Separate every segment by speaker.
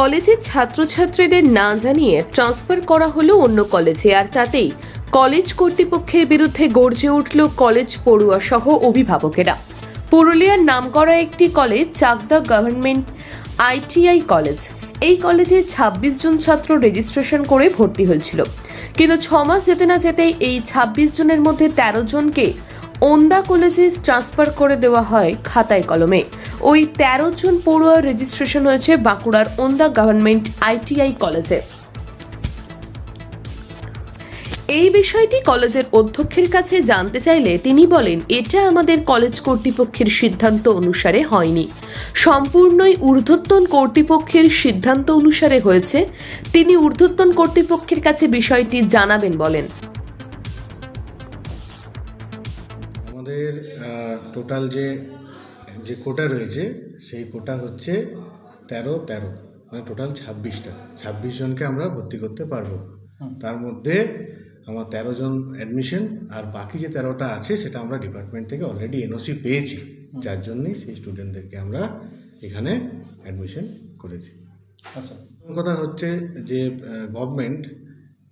Speaker 1: কলেজের ছাত্রছাত্রীদের না জানিয়ে ট্রান্সফার করা হলো অন্য কলেজে, আর তাতেই কলেজ কর্তৃপক্ষের বিরুদ্ধে গর্জে উঠল কলেজ পড়ুয়া সহ অভিভাবকেরা। পুরুলিয়ার নামকরা একটি college, Chakdah government ITI college, এই কলেজে ২৬ জন ছাত্র রেজিস্ট্রেশন করে ভর্তি হয়েছিল। কিন্তু ছ মাস যেতে না যেতেই এই ২৬ জনের মধ্যে ১৩ জনকে ওন্দা কলেজে ট্রান্সফার করে দেওয়া হয় খাতায় কলমে। ওই তেরো জন পড়ুয়ার রেজিস্ট্রেশন হয়েছে বাঁকুড়ার ওন্দা গভর্নমেন্ট আইটিআই কলেজে এই বিষয়টি কলেজের অধ্যক্ষের কাছে জানতে চাইলে তিনি বলেন, এটা আমাদের কলেজ কর্তৃপক্ষের সিদ্ধান্ত অনুসারে হয়নি। সম্পূর্ণই ঊর্ধ্বতন কর্তৃপক্ষের সিদ্ধান্ত অনুসারে হয়েছে। তিনি ঊর্ধ্বতন কর্তৃপক্ষের কাছে বিষয়টি জানাবেন বলেন।
Speaker 2: আমাদের টোটাল যে যে কোটা রয়েছে সেই কোটা হচ্ছে তেরো তেরো মানে টোটাল ছাব্বিশটা। ছাব্বিশ জনকে আমরা ভর্তি করতে পারব। তার মধ্যে আমার তেরো জন অ্যাডমিশন আর বাকি যে তেরোটা আছে সেটা আমরা ডিপার্টমেন্ট থেকে অলরেডি এনওসি পেয়েছি। যার জন্যই সেই স্টুডেন্টদেরকে আমরা এখানে অ্যাডমিশন করেছি।
Speaker 3: আচ্ছা।
Speaker 2: কথা হচ্ছে যে গভর্নমেন্ট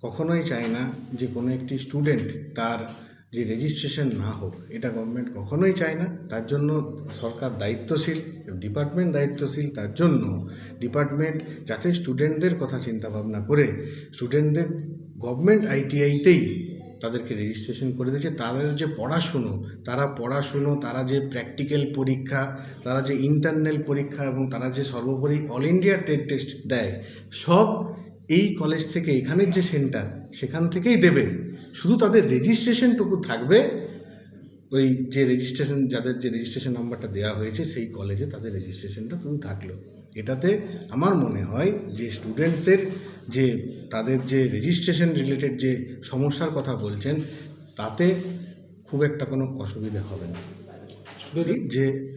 Speaker 2: কখনোই চায় না যে কোনো একটি স্টুডেন্ট তার যে রেজিস্ট্রেশন না হোক, এটা গভর্নমেন্ট কখনোই চায় না। তার জন্য সরকার দায়িত্বশীল ডিপার্টমেন্ট দায়িত্বশীল, তার জন্য ডিপার্টমেন্ট যাতে স্টুডেন্টদের কথা চিন্তা ভাবনা করে স্টুডেন্টদের গভর্নমেন্ট আইটিআইতেই তাদেরকে রেজিস্ট্রেশন করে দিয়েছে। তাদের যে পড়াশুনো, তারা পড়াশুনো, তারা যে প্র্যাকটিক্যাল পরীক্ষা, তারা যে ইন্টারনাল পরীক্ষা এবং তারা যে সর্বোপরি অল ইন্ডিয়া ট্রেড টেস্ট দেয়, সব এই কলেজ থেকে, এখানের যে সেন্টার সেখান থেকেই দেবে। শুধু তাদের রেজিস্ট্রেশনটুকু থাকবে ওই যে রেজিস্ট্রেশন যাদের যে রেজিস্ট্রেশন নাম্বারটা দেওয়া হয়েছে সেই কলেজে তাদের রেজিস্ট্রেশনটা শুধু থাকল। এটাতে আমার মনে হয় যে স্টুডেন্টদের যে তাদের যে রেজিস্ট্রেশন রিলেটেড যে সমস্যার কথা বলছেন তাতে খুব একটা কোনো অসুবিধা হবে না। যে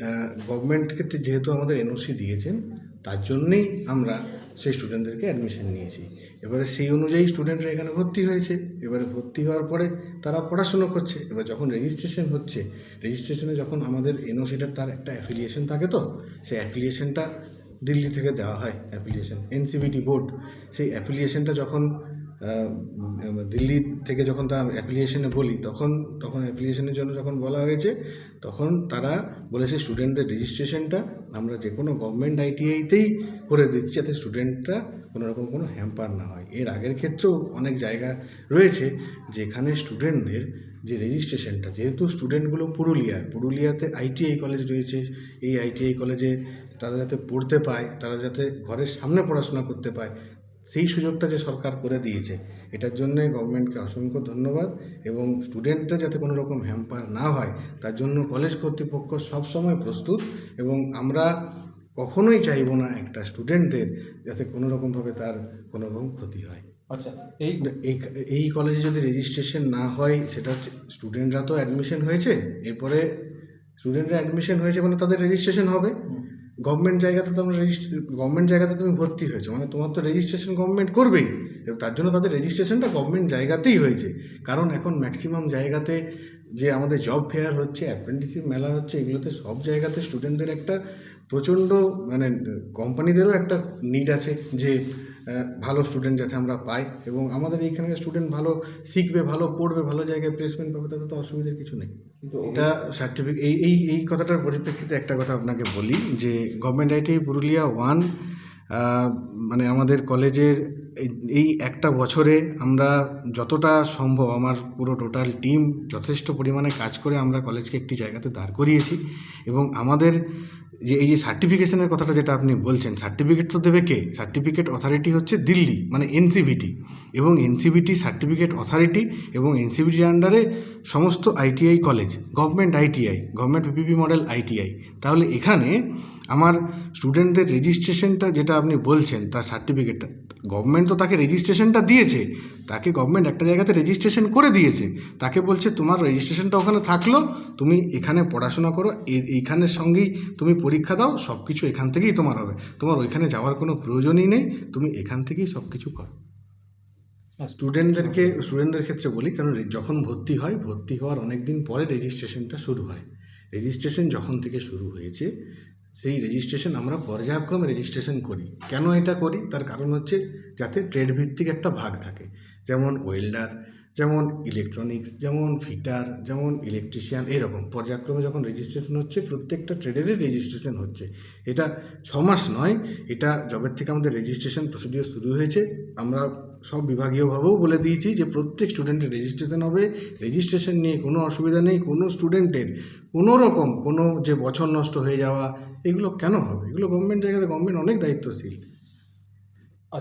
Speaker 2: গভর্নমেন্টকে যেহেতু আমাদের এনওসি দিয়েছেন তার জন্যেই আমরা সেই স্টুডেন্টদেরকে অ্যাডমিশন নিয়েছি। এবারে সেই অনুযায়ী স্টুডেন্টরা এখানে ভর্তি হয়েছে। এবারে ভর্তি হওয়ার পরে তারা পড়াশুনো করছে। এবার যখন রেজিস্ট্রেশন হচ্ছে রেজিস্ট্রেশনে যখন আমাদের এনওসিটা তার একটা অ্যাফিলিয়েশন থাকে তো, সেই অ্যাফিলিয়েশনটা দিল্লি থেকে দেওয়া হয়। অ্যাফিলিয়েশন এনসিবিটি বোর্ড সেই অ্যাফিলিয়েশনটা যখন দিল্লি থেকে যখন তার অ্যাপ্লিকেশনে বলি, তখন তখন অ্যাপ্লিকেশনের জন্য যখন বলা হয়েছে, তখন তারা বলেছে স্টুডেন্টদের রেজিস্ট্রেশনটা আমরা যে কোনো গভর্নমেন্ট আইটিআইতেই করে দিচ্ছি, যাতে স্টুডেন্টরা কোনো রকম কোনো হ্যাম্পার না হয়। এর আগের ক্ষেত্রেও অনেক জায়গা রয়েছে যেখানে স্টুডেন্টদের যে রেজিস্ট্রেশনটা যেহেতু স্টুডেন্টগুলো পুরুলিয়ার পুরুলিয়াতে আইটিআই কলেজ রয়েছে, এই আইটিআই কলেজে তারা যাতে পড়তে পায়, তারা যাতে ঘরের সামনে পড়াশোনা করতে পায় সেই সুযোগটা যে সরকার করে দিয়েছে এটার জন্যে গভর্নমেন্টকে অসংখ্য ধন্যবাদ এবং স্টুডেন্টরা যাতে কোনো রকম হ্যাম্পার না হয় তার জন্য কলেজ কর্তৃপক্ষ সবসময় প্রস্তুত এবং আমরা কখনোই চাইব না একটা স্টুডেন্টদের যাতে কোনো রকমভাবে তার কোনো রকম ক্ষতি হয়।
Speaker 3: আচ্ছা এই
Speaker 2: এই এই কলেজে যদি রেজিস্ট্রেশন না হয় সেটা হচ্ছে স্টুডেন্টরা তো অ্যাডমিশন হয়েছে এরপরে স্টুডেন্টরা অ্যাডমিশন হয়েছে মানে তাদের রেজিস্ট্রেশন হবে। গভর্নমেন্ট জায়গাতে তোমরা রেজিস্ট্রে গভর্নমেন্ট জায়গাতে তুমি ভর্তি হয়েছো। মানে তোমার তো রেজিস্ট্রেশন গভর্নমেন্ট করবেই। এবং তার জন্য তাদের রেজিস্ট্রেশনটা গভর্নমেন্ট জায়গাতেই হয়েছে। কারণ এখন ম্যাক্সিমাম জায়গাতে যে আমাদের জব ফেয়ার হচ্ছে অ্যাপ্রেন্টিসিপ মেলা হচ্ছে, এগুলোতে সব জায়গাতে স্টুডেন্টদের একটা প্রচণ্ড মানে কোম্পানিদেরও একটা নিড আছে যে ভালো স্টুডেন্ট যাতে আমরা পাই এবং আমাদের এইখানে স্টুডেন্ট ভালো শিখবে ভালো পড়বে ভালো জায়গায় প্লেসমেন্ট পাবে তাতে তো অসুবিধার কিছু নেই।
Speaker 3: কিন্তু
Speaker 2: এটা সার্টিফিকেট এই এই এই কথাটার পরিপ্রেক্ষিতে একটা কথা আপনাকে বলি যে গভর্নমেন্ট আইটি পুরুলিয়া ওয়ান মানে আমাদের কলেজের এই- এই একটা বছরে আমরা যতটা সম্ভব আমার পুরো টোটাল টিম যথেষ্ট পরিমাণে কাজ করে আমরা কলেজকে একটি জায়গাতে দাঁড় করিয়েছি এবং আমাদের যে এই যে সার্টিফিকেশনের কথাটা যেটা আপনি বলছেন সার্টিফিকেট তো দেবে কে? সার্টিফিকেট অথরিটি হচ্ছে দিল্লি মানে এনসিবিটি এবং এনসিবিটি সার্টিফিকেট অথরিটি এবং এনসিবিটির আন্ডারে সমস্ত ITI college government ITI government PPP model ITI তাহলে এখানে আমার স্টুডেন্টদের রেজিস্ট্রেশনটা যেটা আপনি বলছেন তার সার্টিফিকেটটা গভর্নমেন্ট তো তাকে রেজিস্ট্রেশনটা দিয়েছে তাকে গভর্নমেন্ট একটা জায়গাতে রেজিস্ট্রেশন করে দিয়েছে তাকে বলছে তোমার রেজিস্ট্রেশনটা ওখানে থাকল তুমি এখানে পড়াশোনা করো এই- এইখানের সঙ্গেই তুমি পরীক্ষা দাও সব কিছু এখান থেকেই তোমার হবে তোমার ওইখানে যাওয়ার কোনো প্রয়োজনই নেই তুমি এখান থেকেই সব কিছু করো স্টুডেন্টদেরকে স্টুডেন্টদের ক্ষেত্রে বলি কারণ যখন ভর্তি হয় ভর্তি হওয়ার অনেক দিন পরে রেজিস্ট্রেশনটা শুরু হয়। রেজিস্ট্রেশন যখন থেকে শুরু হয়েছে সেই রেজিস্ট্রেশন আমরা পর্যায়ক্রমে রেজিস্ট্রেশন করি। কেন এটা করি? তার কারণ হচ্ছে যাতে ট্রেড ভিত্তিক একটা ভাগ থাকে। যেমন ওয়েল্ডার যেমন ইলেকট্রনিক্স যেমন ফিটার যেমন ইলেকট্রিশিয়ান এরকম। পর্যায়ক্রমে যখন রেজিস্ট্রেশন হচ্ছে, প্রত্যেকটা ট্রেডেরই রেজিস্ট্রেশন হচ্ছে। এটা ছ মাস নয়, এটা জবের থেকে আমাদের রেজিস্ট্রেশন প্রসিডিওর শুরু হয়েছে। আমরা সব বিভাগীয়ভাবেও বলে দিয়েছি যে প্রত্যেক স্টুডেন্টের রেজিস্ট্রেশন হবে। রেজিস্ট্রেশন নিয়ে কোনো অসুবিধা নেই। কোনো স্টুডেন্টের কোনো রকম কোনো যে বছর নষ্ট হয়ে যাওয়া এগুলো কেন হবে? এগুলো গভর্নমেন্ট জায়গাতে গভর্নমেন্ট অনেক দায়িত্বশীল।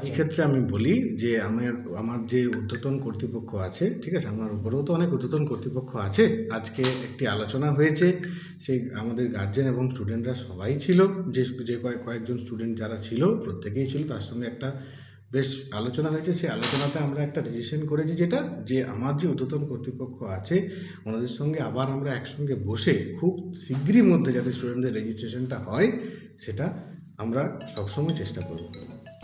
Speaker 2: এই ক্ষেত্রে আমি বলি যে আমার আমার যে ঊর্ধ্বতন কর্তৃপক্ষ আছে ঠিক আছে? আমার উপরেও তো অনেক ঊর্ধ্বতন কর্তৃপক্ষ আছে। আজকে একটি আলোচনা হয়েছে। সেই আমাদের গার্জেন এবং স্টুডেন্টরা সবাই ছিল। যে যে কয়েকজন স্টুডেন্ট যারা ছিল প্রত্যেকেই ছিল। তার সঙ্গে একটা বেশ আলোচনা হয়েছে। সেই আলোচনাতে আমরা একটা ডিসিশন করেছি যেটা যে আমার যে ঊর্ধ্বতন কর্তৃপক্ষ আছে, ওনাদের সঙ্গে আবার আমরা একসঙ্গে বসে খুব শীঘ্রই মধ্যে যাতে স্টুডেন্টদের রেজিস্ট্রেশনটা হয়, সেটা আমরা সবসময় চেষ্টা করব।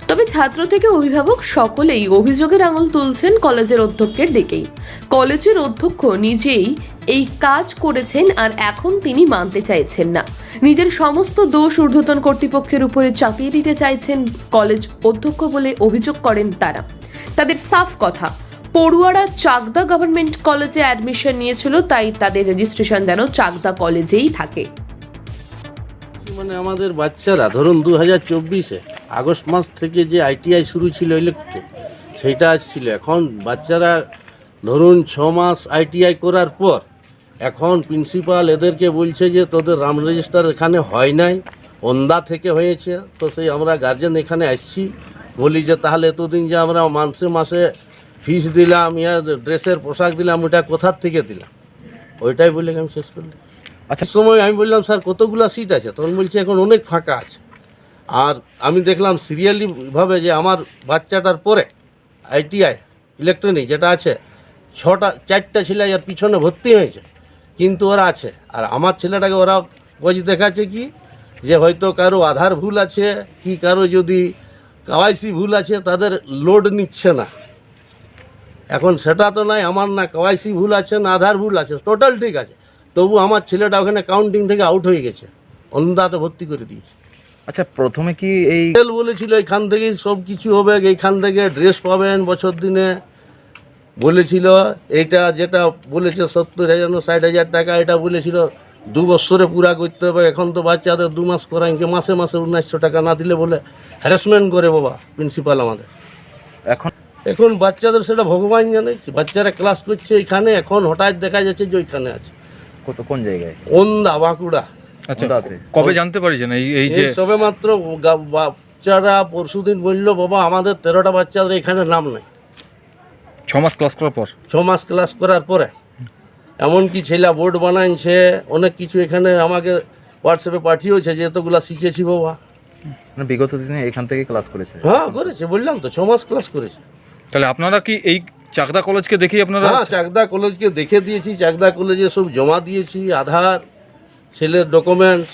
Speaker 1: তবে ছাত্র থেকে অভিভাবক সকলেই অভিযোগের আঙুল তুলছেন কলেজের অধ্যক্ষের দিকেই। কলেজের অধ্যক্ষ নিজেই এই কাজ করেছেন আর এখন তিনি মানতে চাইছেন না। নিজের সমস্ত দোষ ঊর্ধ্বতন কর্তৃপক্ষের উপরে চাপিয়ে দিতে চাইছেন কলেজ অধ্যক্ষ বলে অভিযোগ করেন তারা। তাদের সাফ কথা, পড়ুয়ারা চাকদা গভর্নমেন্ট কলেজে অ্যাডমিশন নিয়েছিল, তাই তাদের রেজিস্ট্রেশন যেন চাকদা কলেজেই থাকে।
Speaker 3: মানে আমাদের বাচ্চারা, ধরুন দু হাজার চব্বিশে, আগস্ট মাস থেকে যে আইটিআই শুরু ছিল ইলেকট্রিক, সেইটা আসছিল। এখন বাচ্চারা ধরুন ছ মাস আইটিআই করার পর এখন প্রিন্সিপাল এদেরকে বলছে যে তোদের রাম রেজিস্টার এখানে হয় নাই ওন্দা থেকে হয়েছে তো সেই আমরা গার্জেন এখানে আসছি। বলি যে তাহলে এতদিন যে আমরা মাসে মাসে ফিস দিলাম ইয়া ড্রেসের পোশাক দিলাম ওটা কোথার থেকে দিলাম? ওইটাই বলে আমি শেষ করলাম। আচ্ছা। সময় আমি বললাম স্যার কতগুলো সিট আছে? তখন বলছে এখন অনেক ফাঁকা আছে। আর আমি দেখলাম সিরিয়ালিভাবে যে আমার বাচ্চাটার পরে আইটিআই ইলেকট্রনিক যেটা আছে ছটা চারটা ছেলে আর পিছনে ভর্তি হয়েছে। কিন্তু ওরা আছে। আর আমার ছেলেটাকে ওরা খোঁজ দেখাচ্ছে কি? যে হয়তো কারও আধার ভুল আছে কি কারও যদি কাওয়াইসি ভুল আছে তাদের লোড নিচ্ছে না। এখন সেটা তো নাই আমার না কেওয়াইসি ভুল আছে না আধার ভুল আছে টোটাল ঠিক আছে। তবু আমার ছেলেটা ওখানে কাউন্টিং থেকে আউট হয়ে গেছে অন্যদাতে ভর্তি করে দিয়েছে।
Speaker 4: আচ্ছা প্রথমে কি এই
Speaker 3: বলেছিল এখান থেকেই সব কিছু হবে এইখান থেকে ড্রেস পাবেন বছর দিনে। বলেছিল এইটা যেটা বলেছে সত্তর হাজার না ষাট হাজার টাকা এটা বলেছিল দু বছরে পুরা করতে হবে এখন তো বাচ্চাদের দু মাস করাইকে মাসে মাসে উনিশশো টাকা না দিলে বলে হ্যারাসমেন্ট করে বাবা প্রিন্সিপাল আমাদের।
Speaker 4: এখন?
Speaker 3: এখন বাচ্চাদের সেটা ভগবান জানে বাচ্চারা ক্লাস করছে এখানে এখন হঠাৎ দেখা যাচ্ছে যে ওইখানে আছে।
Speaker 4: কত কোন জায়গায়?
Speaker 3: ওন্দা বাঁকুড়া।
Speaker 5: আচ্ছা কবে জানতে পারিছেন এই এই যে
Speaker 3: সবে মাত্র বাচ্চারা পরশুদিন বলল বাবা আমাদের তেরোটা বাচ্চাদের এখানে নাম নাই।
Speaker 5: ছ মাস ক্লাস করার পর?
Speaker 3: ছ মাস ক্লাস করার পরে। এমনকি ছেলে বোর্ড বানাইছে অনেক কিছু এখানে আমাকে হোয়াটসঅ্যাপে পাঠিয়েছে যে এতগুলা শিখেছি বাবা।
Speaker 4: মানে বিগত দিনে এখান থেকে ক্লাস করেছে?
Speaker 3: হ্যাঁ করেছে বললাম তো ছ মাস ক্লাস করেছে।
Speaker 5: তাহলে আপনারা কি এই চাকদা কলেজকে দেখেই আপনারা
Speaker 3: হ্যাঁ চাকদা কলেজকে দেখে দিয়েছি চাকদা কলেজে সব জমা দিয়েছি আধার ছেলের ডকুমেন্টস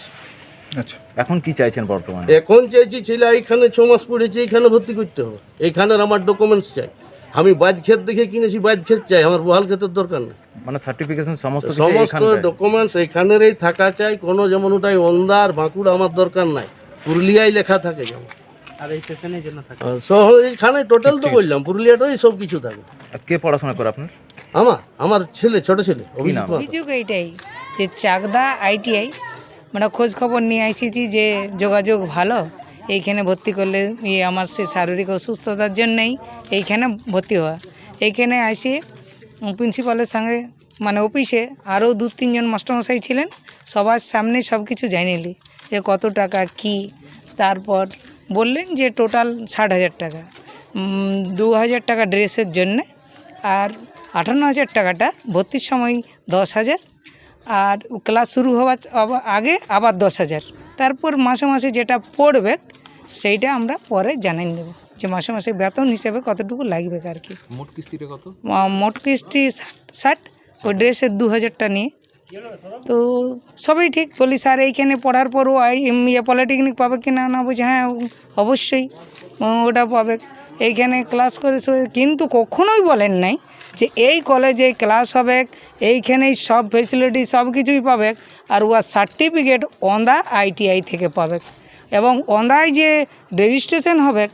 Speaker 5: আচ্ছা।
Speaker 4: এখন কি চাইছেন বর্তমানে?
Speaker 3: এখন চাইছি ছেলে এইখানে ছ মাস পড়েছে এইখানে ভর্তি করতে হবে। এইখানের আমার ডকুমেন্টস চাই। আমি বাইদ ক্ষেত দেখে কিনেছি বাইদ ক্ষেত চাই আমার বহাল ক্ষেতের দরকার নেই।
Speaker 4: মানে সার্টিফিকেশন সমস্ত
Speaker 3: সমস্ত ডকুমেন্টস এখানেরই থাকা চাই কোনো যেমন ওটাই অন্দার বাঁকুড়া আমার দরকার নাই পুরুলিয়ায় লেখা থাকে যেমন। আর এইখানে টোটাল তো বললাম পুরুলিয়াটাই সব কিছু থাকে।
Speaker 4: আর কে পড়াশোনা করে আপনার?
Speaker 3: আমার আমার ছেলে ছোট ছেলে
Speaker 6: অভিযোগ এইটাই যে চাকদা আইটিআই মানে খোঁজ খবর নিয়ে আসিছি যে যোগাযোগ ভালো এইখানে ভর্তি করলে ইয়ে আমার সে শারীরিক অসুস্থতার জন্যেই এইখানে ভর্তি হওয়া। এইখানে আসি প্রিন্সিপালের সঙ্গে মানে অফিসে আরও দু তিনজন মাস্টারমশাই ছিলেন, সবার সামনে সব কিছু জানিলি যে কত টাকা, কি? তারপর বললেন যে টোটাল ষাট হাজার টাকা। দু হাজার টাকা ড্রেসের জন্যে আর আঠান্ন হাজার টাকাটা ভর্তির সময় দশ হাজার আর ক্লাস শুরু হওয়ার আগে আবার দশ হাজার। তারপর মাসে মাসে যেটা পড়বে সেইটা আমরা পরে জানাই দেব যে মাসে মাসে বেতন হিসেবে কতটুকু লাগবে আর কি।
Speaker 4: মোট কিস্তিটা কত?
Speaker 6: মোট কিস্তি ষাট- ওই ড্রেসের দু হাজারটা নিয়ে। তো সবই ঠিক বলি স্যার এইখানে পড়ার পরও ইয়ে পলিটেকনিক পাবে কি না না বলছে হ্যাঁ অবশ্যই ওটা পাবে। এইখানে ক্লাস করে কিন্তু কখনোই বলেন নাই যে এই কলেজে ক্লাস হবে, এইখানেই সব ফেসিলিটি সব কিছুই পাবে আর উয়ার সার্টিফিকেট অন্দা আইটিআই থেকে পাবে। এবং অন্দায় যে রেজিস্ট্রেশন হবে,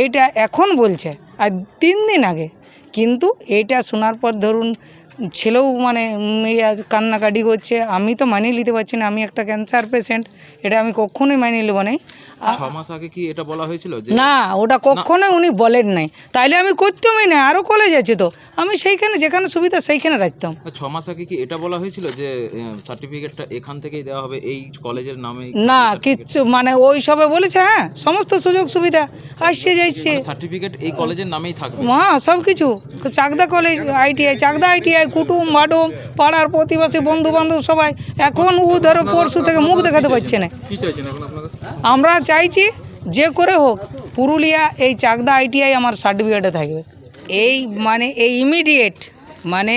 Speaker 6: এইটা এখন বলছে, আর তিন দিন আগে। কিন্তু এইটা শোনার পর ধরুন ছেলেও মানে আজ কান্নাকাটি করছে। আমি তো মানিয়ে নিতে পারছি না আমি একটা ক্যান্সার পেশেন্ট এটা আমি কখনোই মানিয়ে নেব না
Speaker 4: মাস আগে কি এটা বলা হয়েছিল
Speaker 6: না ওটা কখনোই উনি বলেন নাই। তাইলে আমি করতামই না আরও কলেজ আছে তো। আমি সেইখানে যেখানে সুবিধা সেইখানে রাখতাম।
Speaker 4: ছ মাস আগে কি এটা বলা হয়েছিল যে সার্টিফিকেটটা এখান থেকেই দেওয়া হবে এই কলেজের নামে
Speaker 6: না কিচ্ছু মানে ওই সবে বলেছে হ্যাঁ সমস্ত সুযোগ সুবিধা আসছে যাইছে।
Speaker 4: সার্টিফিকেট এই কলেজের নামেই থাকবে।
Speaker 6: হ্যাঁ সব কিছু Chakdah college ITI Chakdah ITI কুটুম বাডুম পাড়ার প্রতিবেশী বন্ধু বান্ধব সবাই এখন ও ধরো পরশু থেকে মুখ দেখাতে পারছে না। আমরা চাইছি যে করে হোক পুরুলিয়া এই চাকদা আইটিআই আমার সার্টিফিকেটে থাকবে। এই মানে এই ইমিডিয়েট মানে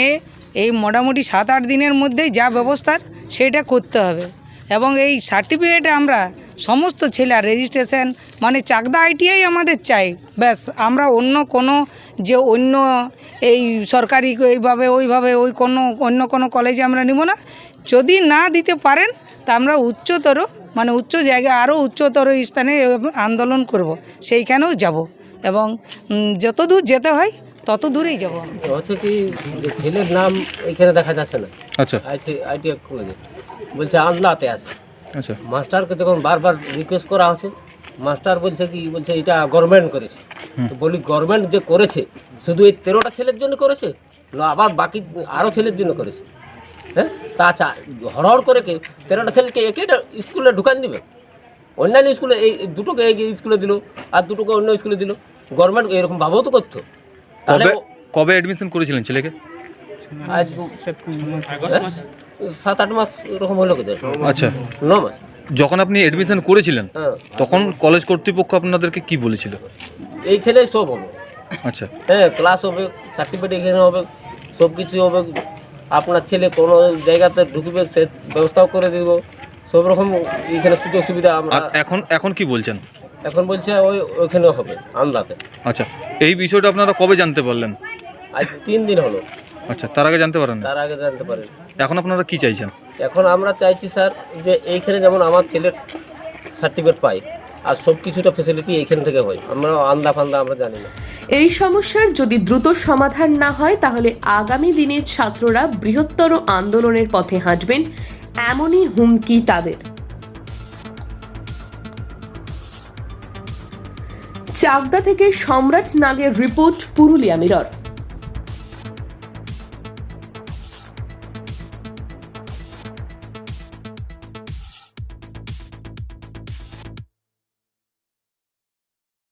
Speaker 6: এই মোটামুটি সাত আট দিনের মধ্যেই যা ব্যবস্থার সেটা করতে হবে। এবং এই সার্টিফিকেটে আমরা সমস্ত ছেলে রেজিস্ট্রেশন মানে চাকদা আইটিআই আমাদের চাই। ব্যাস আমরা অন্য কোনো যে অন্য এই সরকারি এইভাবে ওইভাবে ওই কোনো অন্য কোনো কলেজে আমরা নিব না। যদি না দিতে পারেন তা আমরা উচ্চতর মানে উচ্চ জায়গায় আরও উচ্চতর স্থানে আন্দোলন করব। সেইখানেও যাব। এবং যত দূর যেতে হয় তত দূরেই যাব
Speaker 7: হচ্ছে কি ছেলের নাম এখানে দেখা যাচ্ছে না?
Speaker 5: আচ্ছা।
Speaker 7: আইটি আইটিআই কলেজে বলছে আমলাতে আছে।
Speaker 5: আচ্ছা।
Speaker 7: মাস্টারকে যখন বারবার রিকোয়েস্ট করা হচ্ছে। মাস্টার বলছে কি বলছে এটা গভর্নমেন্ট করেছে। তো বলি গভর্নমেন্ট যে করেছে শুধু এই তেরোটা ছেলের জন্য করেছে? না আবার বাকি আরও ছেলের জন্য করেছে। হ্যাঁ? তা চা হড়হড় করে কে? তেরোটা ছেলেকে একেটা স্কুলে ঢুকান দিবে। অন্যান্য স্কুলে এই দুটোকে এই স্কুলে দিল আর দুটোকে অন্য স্কুলে দিল। গভর্নমেন্ট এরকম ভাবেও তো করতো। তাহলে
Speaker 5: কবে অ্যাডমিশন করেছিলেন ছেলেকে?
Speaker 7: আজ? সাত আট মাস এরকম হলো কোথায়
Speaker 5: আচ্ছা।
Speaker 7: ন মাস।
Speaker 5: যখন আপনি অ্যাডমিশন করেছিলেন
Speaker 7: হ্যাঁ।
Speaker 5: তখন কলেজ কর্তৃপক্ষ আপনাদেরকে কি বলেছিল?
Speaker 7: এইখানে সব হবে।
Speaker 5: আচ্ছা।
Speaker 7: হ্যাঁ ক্লাস হবে সার্টিফিকেট এখানে হবে সব কিছু হবে। আপনার ছেলে কোনো জায়গাতে ঢুকবে সে ব্যবস্থাও করে দিব। সব রকম এখানে সুযোগ সুবিধা আমরা
Speaker 5: আর এখন এখন কি বলছেন?
Speaker 7: এখন বলছে ওই ওইখানে হবে আমলাতে
Speaker 5: আচ্ছা। এই বিষয়টা আপনারা কবে জানতে পারলেন?
Speaker 7: আজ তিন দিন হলো।
Speaker 5: আচ্ছা তার আগে জানতে পারেন
Speaker 7: তার আগে জানতে পারেন
Speaker 5: এখন আপনারা কি চাইছেন?
Speaker 7: এখন আমরা চাইছি স্যার যে এইখানে যেমন আমার ছেলের সার্টিফিকেট পাই আর সব কিছুটা ফেসিলিটি এইখান থেকে হয়। আমরা আন্দা ফান্দা আমরা জানি না।
Speaker 1: এই সমস্যার যদি দ্রুত সমাধান না হয় তাহলে আগামী দিনে ছাত্ররা বৃহত্তর আন্দোলনের পথে হাঁটবেন এমনই হুমকি তাদের। চাকদা থেকে সম্রাট নাগের রিপোর্ট পুরুলিয়া মিরর।